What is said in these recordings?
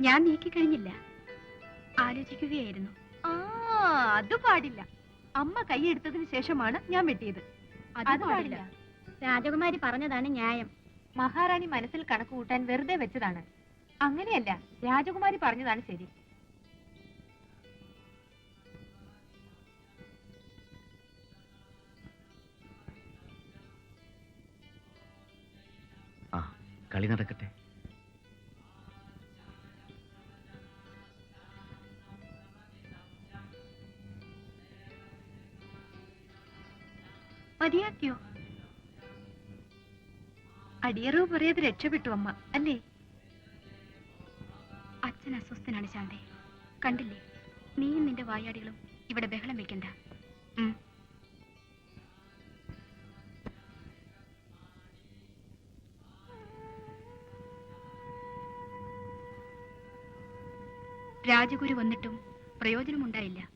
ഞാൻ നീക്കിക്കഴിഞ്ഞില്ല. ആലോചിക്കുകയായിരുന്നു. ആ അത് പാടില്ല. അമ്മ കൈയെടുത്തതിന് ശേഷമാണ് ഞാൻ വെട്ടിയത്. അത് പാടില്ല. രാജകുമാരി പറഞ്ഞതാണ് ന്യായം. മഹാറാണി മനസ്സിൽ കണക്ക് കൂട്ടാൻ വെറുതെ വെച്ചതാണ്. അങ്ങനെയല്ല രാജകുമാരി പറഞ്ഞതാണ് ശരി. ആ കളി നടക്കട്ടെ. മതിയാക്കിയോ? അടിയറവ് പറയാതെ രക്ഷപ്പെട്ടു അമ്മ അല്ലേ? അച്ഛൻ അസ്വസ്ഥനാണ് ശാന്തേ. കണ്ടില്ലേ? നീയും നിന്റെ വായാടികളും ഇവിടെ ബഹളം വെക്കണ്ട. രാജഗുരു വന്നിട്ടും പ്രയോജനമുണ്ടായില്ല.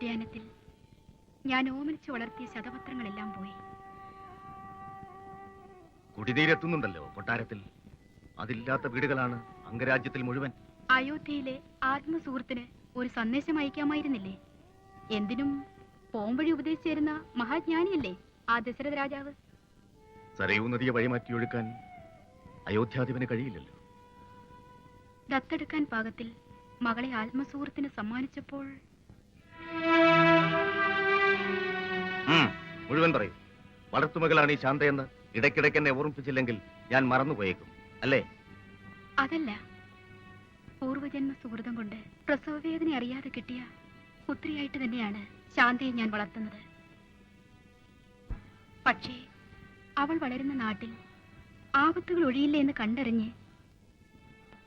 ഉദ്യാനത്തിൽ ഞാൻ ഓമനിച്ചു വളർത്തിയ ശതപത്രങ്ങളെല്ലാം പോയി. കുടിനീരെത്തുന്നുണ്ടല്ലോ കൊട്ടാരത്തിൽ. അതില്ലാത്ത വീടുകളാണ് അംഗരാജ്യത്തിൽ മുഴുവൻ. അയോധ്യയിലെ ആത്മസുഹൃത്തിന് ഒരു സന്ദേശം അയക്കാമായിരുന്നില്ലേ? എന്തിനും പോംവഴി ഉപദേശിച്ചിരുന്ന മഹാജ്ഞാനിയല്ലേ ആ ദശരഥ രാജാവ്? സരയൂ നദിയെ വഴിമാറ്റിയൊഴുക്കാൻ അയോധ്യാധിപന് കഴിയില്ലല്ലോ. ദത്തെടുക്കാൻ പാകത്തിൽ മകളെ ആത്മസുഹൃത്തിന് സമ്മാനിച്ചപ്പോൾ മുഴുവൻ പറയും. വളർത്തുമകളാണ് ഈ ശാന്തയെന്ന് ഇടയ്ക്കിടയ്ക്ക് എന്നെ ഓർമ്മിപ്പിച്ചില്ലെങ്കിൽ ഞാൻ മറന്നുപോയേക്കും. അല്ലേ? അതല്ല. പൂർവജന്മ സുഹൃതം കൊണ്ട് പ്രസവവേദന അറിയാതെ കിട്ടിയ പുത്രിയായിട്ട് തന്നെയാണ് ശാന്തയെ ഞാൻ വളർത്തുന്നത്. പക്ഷേ അവൾ വളരുന്ന നാട്ടിൽ ആപത്തുകൾ ഒഴിയില്ല എന്ന് കണ്ടറിഞ്ഞ്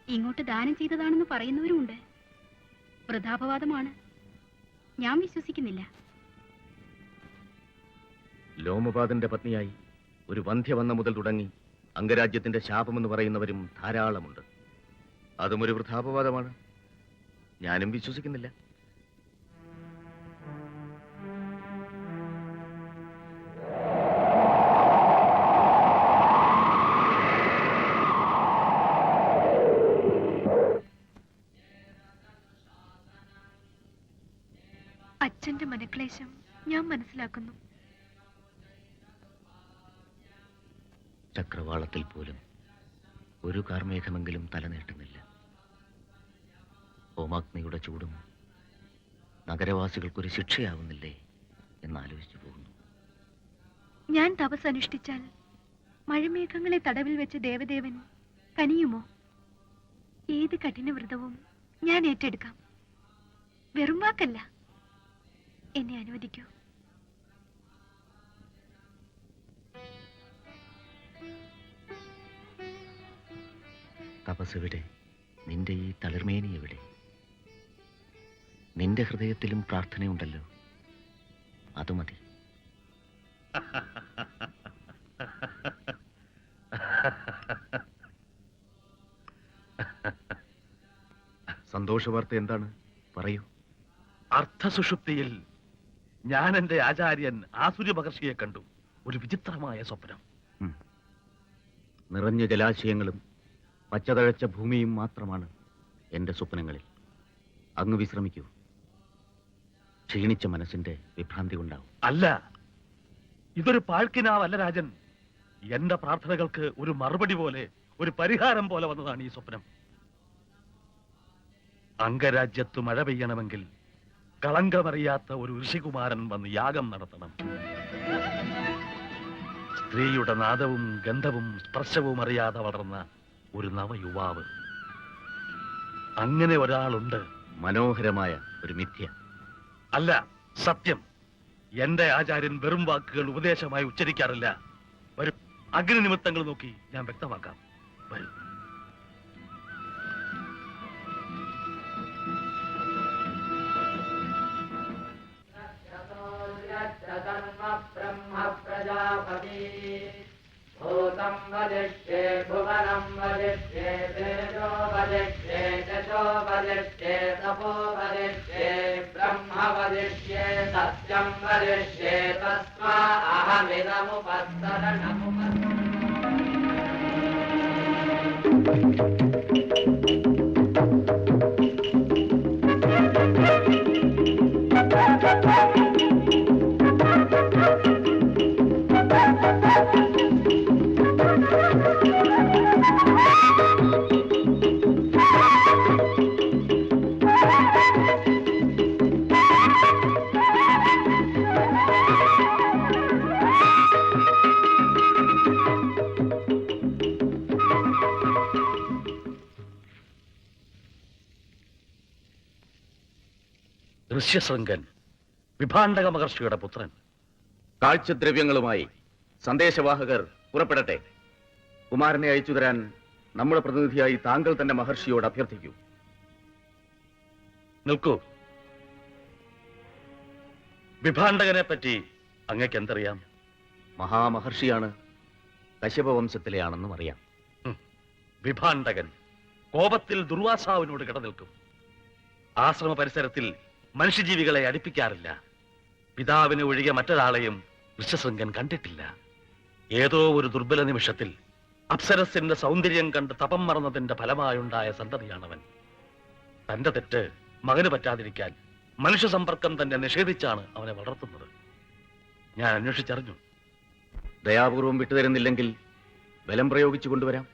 ഇങ്ങോട്ട് ദാനം ചെയ്തതാണെന്ന് പറയുന്നവരുമുണ്ട്. വൃഥാപവാദമാണ്. ഞാൻ വിശ്വസിക്കുന്നില്ല. ലോമപാദന്റെ പത്നിയായി ഒരു വന്ധ്യ വന്ന മുതൽ തുടങ്ങി അംഗരാജ്യത്തിന്റെ ശാപമെന്ന് പറയുന്നവരും ധാരാളമുണ്ട്. അതും ഒരു വൃഥാപവാദമാണ്. ഞാനും വിശ്വസിക്കുന്നില്ല. അച്ഛന്റെ മനക്ലേശം ഞാൻ മനസ്സിലാക്കുന്നു. ചക്രവാളത്തിൽ പോലും ഒരു കാർമേഘമെങ്കിലും തലനീട്ടുന്നില്ല ഹോമാഗ്നിയുടെ ചൂടും നഗരവാസികൾക്കൊരു ശിക്ഷയാവുന്നില്ലേ എന്നാലോചിച്ചു പോകുന്നു. ഞാൻ തപസ് അനുഷ്ഠിച്ചാൽ മഴമേഘങ്ങളെ തടവിൽ വെച്ച് ദേവദേവൻ കനിയുമോ? ഏത് കഠിന വ്രതവും ഞാൻ ഏറ്റെടുക്കാം. വെറും വാക്കല്ല. എന്നെ അനുവദിക്കൂ. തപസ് എവിടെ നിന്റെ ഈ തളിർമേനി എവിടെ? നിന്റെ ഹൃദയത്തിലും പ്രാർത്ഥനയുണ്ടല്ലോ. അത് മതി. സന്തോഷവാർത്ത എന്താണ്? പറയൂ. അർത്ഥസുഷുപ്തിയിൽ ഞാൻ എന്റെ ആചാര്യൻ ആസുര്യ മഹർഷിയെ കണ്ടു. ഒരു വിചിത്രമായ സ്വപ്നം. നിറഞ്ഞ ജലാശയങ്ങളും പച്ചതഴച്ച ഭൂമിയും മാത്രമാണ് എന്റെ സ്വപ്നങ്ങളിൽ. അങ്ങ് വിശ്രമിക്കൂ. ക്ഷീണിച്ച മനസ്സിന്റെ വിഭ്രാന്തി ഉണ്ടാവും അല്ല ഇതൊരു പാഴ്ക്കിനാവല്ല രാജൻ. എന്റെ പ്രാർത്ഥനകൾക്ക് ഒരു മറുപടി പോലെ ഒരു പരിഹാരം പോലെ വന്നതാണ് ഈ സ്വപ്നം. അംഗരാജ്യത്ത് മഴ പെയ്യണമെങ്കിൽ കളങ്കമറിയാത്ത ഒരു ഋഷികുമാരൻ വന്ന് യാഗം നടത്തണം. സ്ത്രീയുടെ നാദവും ഗന്ധവും സ്പർശവും അറിയാതെ വളർന്ന ഒരു നവ യുവാവ് അങ്ങനെ ഒരാളുണ്ട് മനോഹരമായ ഒരു മിഥ്യ. അല്ല സത്യം. എന്റെ ആചാര്യൻ വെറും വാക്കുകൾ ഉപദേശമായി ഉച്ചരിക്കാറില്ല. വരും. അഗ്നി നിമിത്തങ്ങൾ നോക്കി ഞാൻ വ്യക്തമാക്കാം. വരും. ബ്രഹ്മ പ്രജാപതി ഭൂതം വദിഷ്യേ वदिष्ये तेजो वदिष्ये यशो वदिष्ये तपो वदिष्ये ब्रह्म वदिष्ये सत्यं वदिष्ये तस्मा अहमिदमुपस्तरणमुपस्तरणम् ഋഷ്യശൃംഗൻ വിഭാണ്ഡക മഹർഷിയുടെ പുത്രൻ. കാഴ്ചദ്രവ്യങ്ങളുമായി സന്ദേശവാഹകർ പുറപ്പെടട്ടെ. കുമാരനെ അയച്ചു തരാൻ നമ്മുടെ പ്രതിനിധിയായി താങ്കൾ തന്നെ മഹർഷിയോട് അഭ്യർത്ഥിക്കൂ. നിൽക്കൂ. വിഭാണ്ഡകനെ പറ്റി അങ്ങക്ക് എന്തറിയാം മഹാമഹർഷിയാണ് കശ്യപവംശത്തിലെയാണെന്നും അറിയാം. വിഭാണ്ഡകൻ കോപത്തിൽ ദുർവാസാവിനോട് കിടനിൽക്കും. ആശ്രമ പരിസരത്തിൽ മനുഷ്യജീവികളെ അടുപ്പിക്കാറില്ല. പിതാവിനെ ഒഴികെ മറ്റൊരാളെയും ഋഷ്യശൃംഗൻ കണ്ടിട്ടില്ല. ഏതോ ഒരു ദുർബല നിമിഷത്തിൽ അപ്സരസിന്റെ സൗന്ദര്യം കണ്ട് തപം മറന്നതിന്റെ ഫലമായുണ്ടായ സന്തതിയാണവൻ. തന്റെ തെറ്റ് മകന് പറ്റാതിരിക്കാൻ മനുഷ്യ സമ്പർക്കം തന്നെ നിഷേധിച്ചാണ് അവനെ വളർത്തുന്നത്. ഞാൻ അന്വേഷിച്ചറിഞ്ഞു. ദയാപൂർവം വിട്ടുതരുന്നില്ലെങ്കിൽ ബലം പ്രയോഗിച്ചു കൊണ്ടുവരാം.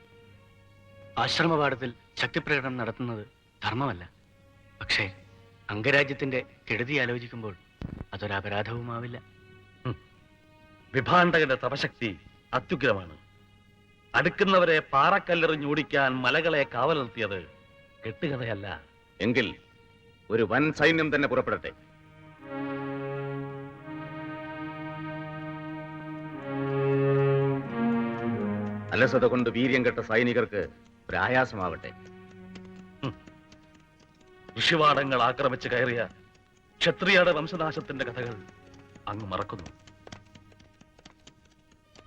ആശ്രമപാഠത്തിൽ ശക്തിപ്രകടനം നടത്തുന്നത് ധർമ്മമല്ല. പക്ഷേ അംഗരാജ്യത്തിന്റെ കെടുതി ആലോചിക്കുമ്പോൾ അതൊരപരാധവുമാവില്ല വിഭാണ്ടകന്റെ തപശക്തി അത്യുഗ്രമാണ്. അടുക്കുന്നവരെ പാറക്കല്ലെറിഞ്ഞോടിക്കാൻ മലകളെ കാവൽ നിർത്തിയത് കെട്ടുകഥയല്ല. എങ്കിൽ ഒരു വൻ സൈന്യം തന്നെ പുറപ്പെടട്ടെ. അലസത കൊണ്ട് വീര്യം കെട്ട സൈനികർക്ക് ഒരായാസമാവട്ടെ. ഋഷിവാടങ്ങൾ ആക്രമിച്ച് കയറിയ ക്ഷത്രിയയുടെ വംശനാശത്തിന്റെ കഥകൾ അങ്ങ് മറക്കുന്നു.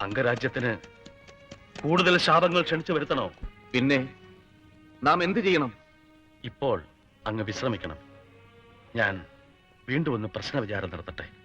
അംഗരാജ്യത്തിന് കൂടുതൽ ശാപങ്ങൾ ക്ഷണിച്ചു വരുത്തണോ? പിന്നെ നാം എന്ത് ചെയ്യണം? ഇപ്പോൾ അങ്ങ് വിശ്രമിക്കണം. ഞാൻ വീണ്ടും ഒന്ന് പ്രശ്ന വിചാരം നടത്തട്ടെ.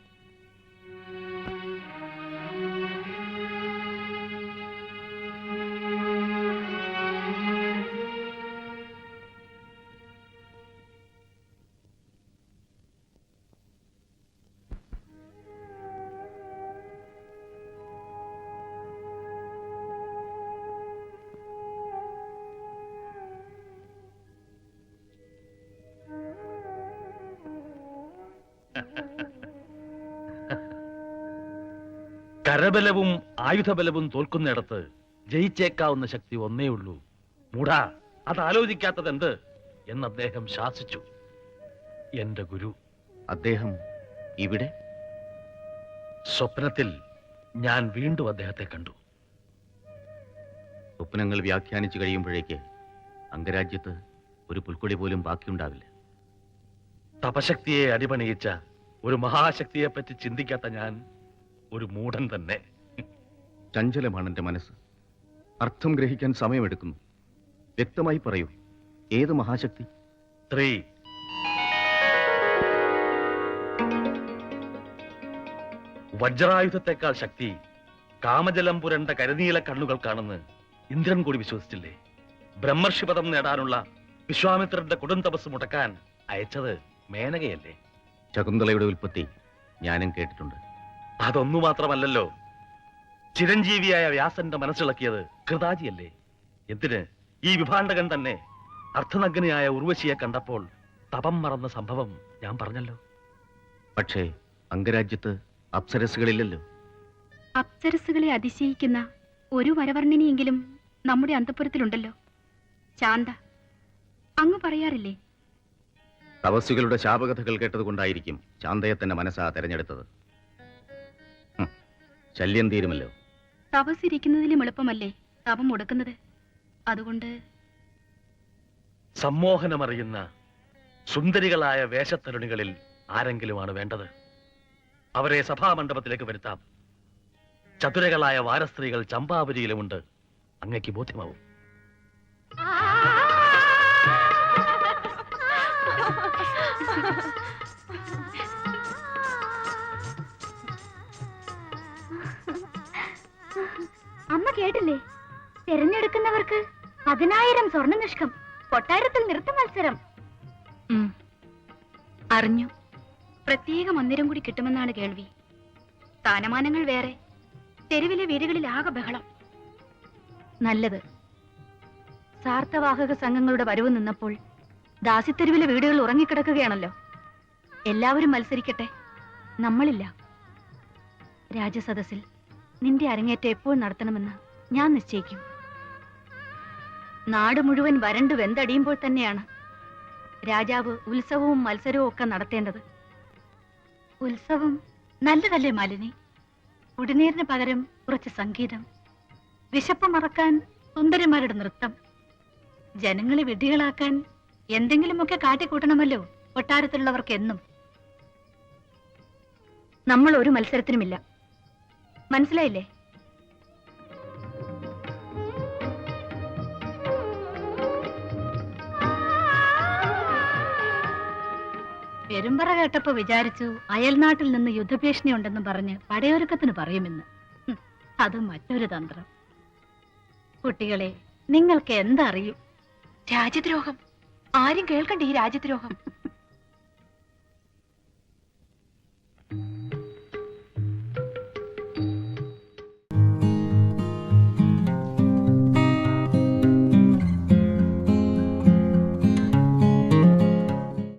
കരബലവും ആയുധബലവും തോൽക്കുന്നിടത്ത് ജയിച്ചേക്കാവുന്ന ശക്തി ഒന്നേ ഉള്ളൂ. മൂടാ അത് ആലോചിക്കാത്തത് എന്ത് എന്ന് അദ്ദേഹം ശാസിച്ചു. എന്റെ ഗുരു. അദ്ദേഹം ഇവിടെ? സ്വപ്നത്തിൽ ഞാൻ വീണ്ടും അദ്ദേഹത്തെ കണ്ടു. സ്വപ്നങ്ങൾ വ്യാഖ്യാനിച്ചു കഴിയുമ്പോഴേക്ക് അംഗരാജ്യത്ത് ഒരു പുൽക്കൊടി പോലും ബാക്കിയുണ്ടാവില്ല. തപശക്തിയെ അടിപണിയിച്ച ഒരു മഹാശക്തിയെ പറ്റി ചിന്തിക്കാത്ത ഞാൻ ഒരു മൂടൻ തന്നെ. ചഞ്ചലമാണ് എന്റെ മനസ്സ്. അർത്ഥം ഗ്രഹിക്കാൻ സമയമെടുക്കുന്നു. വ്യക്തമായി പറയൂ ഏത് മഹാശക്തി? സ്ത്രീ വജ്രായുധത്തെക്കാൾ ശക്തി കാമജലം പുരണ്ട കരുനീല കണ്ണുകൾക്കാണെന്ന് ഇന്ദ്രൻ കൂടി വിശ്വസിച്ചില്ലേ? ബ്രഹ്മർഷിപദം നേടാനുള്ള വിശ്വാമിത്രന്റെ കൊടും തപസ് മുടക്കാൻ അയച്ചത് മേനകയല്ലേ? ശകുന്തളയുടെ ഉൽപ്പത്തി ഞാനും കേട്ടിട്ടുണ്ട്. അതൊന്നു മാത്രമല്ലല്ലോ. ചിരഞ്ജീവിയായ വ്യാസന്റെ മനസ്സിളക്കിയത് കൃതാജിയല്ലേ? എന്തിന്? ഈ വിഭാണ്ടകൻ തന്നെ അർത്ഥനഗ്നയായ ഉർവശിയെ കണ്ടപ്പോൾ തപം മറന്ന സംഭവം ഞാൻ പറഞ്ഞല്ലോ. പക്ഷേ അംഗരാജ്യത്ത് അപ്സരസുകളില്ലല്ലോ അപ്സരസുകളെ അതിശയിക്കുന്ന ഒരു വരവർണിനിയെങ്കിലും നമ്മുടെ അന്തപുരത്തിലുണ്ടല്ലോ. ശാന്ത അങ്ങ് പറയാറില്ലേ? തപസ്വികളുടെ ശാപകഥകൾ കേട്ടതുകൊണ്ടായിരിക്കും ശാന്തയെ തന്നെ മനസ്സാ തെരഞ്ഞെടുത്തത്. ശല്യം തീരുമല്ലോ. തപസ്സിരിക്കുന്നതിലും എളുപ്പമല്ലേ? തപം മുടക്കുന്നത്. അതുകൊണ്ട് സമ്മോഹനമറിയുന്ന സുന്ദരികളായ വേഷത്തരുണികളിൽ ആരെങ്കിലുമാണ് വേണ്ടത്? അവരെ സഭാമണ്ഡപത്തിലേക്ക് വരുത്താം. ചതുരകളായ വാരസ്ത്രീകൾ ചമ്പാവരിയിലുമുണ്ട്. അങ്ങയ്ക്ക് ബോധ്യമാവും. പതിനായിരം സ്വർണ നിഷ്കം കൊട്ടാരത്തിൽ നൃത്ത മത്സരം. അറിഞ്ഞു. പ്രത്യേക മന്ദിരം കൂടി കിട്ടുമെന്നാണ് കേൾവി. സ്ഥാനമാനങ്ങൾ വേറെ തെരുവിലെ വീടുകളിൽ ആകെ ബഹളം. നല്ലത്. സാർത്ഥവാഹക സംഘങ്ങളുടെ വരവ് നിന്നപ്പോൾ ദാസിത്തെരുവിലെ വീടുകൾ ഉറങ്ങിക്കിടക്കുകയാണല്ലോ. എല്ലാവരും മത്സരിക്കട്ടെ. നമ്മളില്ല. രാജസദസ്സിൽ നിന്റെ അരങ്ങേറ്റം എപ്പോൾ നടത്തണമെന്ന് ഞാൻ നിശ്ചയിക്കും. നാട് മുഴുവൻ വരണ്ട് വെന്തടിയുമ്പോൾ തന്നെയാണ് രാജാവ് ഉത്സവവും മത്സരവും ഒക്കെ നടത്തേണ്ടത്. ഉത്സവം നല്ലതല്ലേ മാലിനി? കുടിനീരിന് പകരം കുറച്ച് സംഗീതം വിശപ്പ് മറക്കാൻ സുന്ദരിമാരുടെ നൃത്തം ജനങ്ങളെ വിഡ്ഢികളാക്കാൻ എന്തെങ്കിലുമൊക്കെ കാട്ടിക്കൂട്ടണമല്ലോ കൊട്ടാരത്തിലുള്ളവർക്ക് എന്നും നമ്മൾ ഒരു മത്സരത്തിനുമില്ല. മനസ്സിലായില്ലേ? പെരുമ്പറ കേട്ടപ്പോ വിചാരിച്ചു അയൽനാട്ടിൽ നിന്ന് യുദ്ധഭീഷണി ഉണ്ടെന്ന് പറഞ്ഞ് പടയൊരുക്കത്തിന് പറയുമെന്ന്. അത് മറ്റൊരു തന്ത്രം. കുട്ടികളെ നിങ്ങൾക്ക് എന്തറിയും? രാജ്യദ്രോഹം. ആരും കേൾക്കണ്ട ഈ രാജ്യദ്രോഹം.